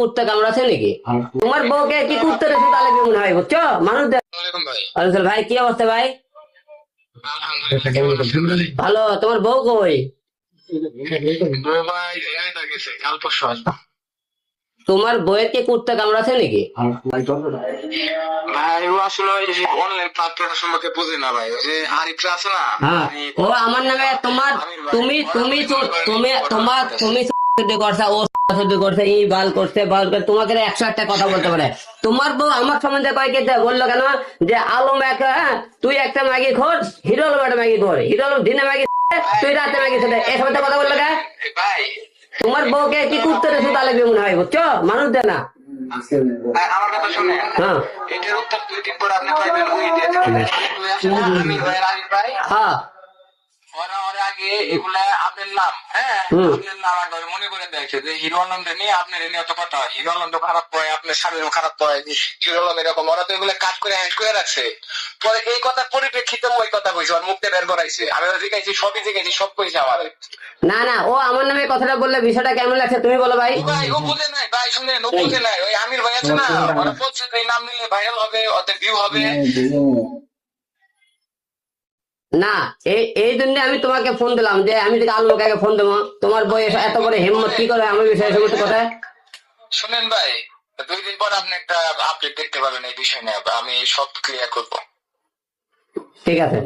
কুত্তা কামড়াছে নাকি? তোমার বউকে কি কুত্তা রেখে তাহলে মনে হয় বুঝছ? মানুষ ভাই। কি অবস্থা ভাই? আলহামদুলিল্লাহ কেমন আছেন? ভাই? ভালো তোমার বউ কই? তোমার বউয়ের কি কুত্তা কামড়াছে নাকি? ভাই ও আসলে ওই যে অনলাইন প্ল্যাটফর্ম সম্পর্কে বুঝে না ভাই যে আরিফরা আছে না হ্যাঁ ও আমার নামে তোমার তুমি তুমি তুমি তোমার তুমি করছে ও করছে এই বাল করছে বাল করছে তোমাকে একশো একটা কথা বলতে পারে। তোমার বউ আমার সম্বন্ধে কয় কে বলল কেন? যে আলম একটা হ্যাঁ তুই একটা ম্যাগি খোর হিরো আলম একটা ম্যাগি খোর হিরো আলম দিনে ম্যাগি তুই রাতে ম্যাগি খেতে এই সম্বন্ধে কথা বলল কেন? তোমার বউকে কি করতে শুধু লাগবে মনে হয় বুঝছ? মানুষ দেয় না। আমার কথা শুনে। হ্যাঁ। এটার উত্তর দুই দিন পর আপনি পাইবেন ওই দিয়ে আমি ভাই আরিফ ভাই। হ্যাঁ। ওরা ওরা আগে এগুলা আপনার নাম হ্যাঁ? আপনার নাম আগে মনে করে দেখছে যে হিরো আলমটা নিয়ে আপনার নিয়ে অত কথা হয়। হিরো আলম তো খারাপ পয় আপনার স্বামীও খারাপ পয় হিরো আলম এরকম। ওরা তো এগুলো কাট করে হ্যাশ করে রাখছে। পরে এই কথার পরিপ্রেক্ষিতে ওই কথা কইছে ওর মুখতে বের করাইছে। আমি ওরা শিখাইছি সবই শিখাইছি সব কইছে আমার। না না ও আমার নামে কথাটা বললে বিষয়টা কেমন লাগছে তুমি বলো ভাই। ভাই ও বুঝে নাই ভাই শুনে ও বুঝে নাই। ওই আমির ভাই আছে না ওরা বলছে এই নাম নিলে ভাইরাল হবে ওদের ভিউ হবে। না এই জন্য আমি তোমাকে ফোন দিলাম যে আমি যদি আলমকাকে ফোন দেবো তোমার বয়স এত করে হিম্মত কি করে আমার বিষয়ে সমস্ত কথা? শুনেন ভাই দুই দিন পর আপনি একটা আপডেট দেখতে পাবেন এই বিষয় নিয়ে আমি সব ক্লিয়ার করব। ঠিক আছে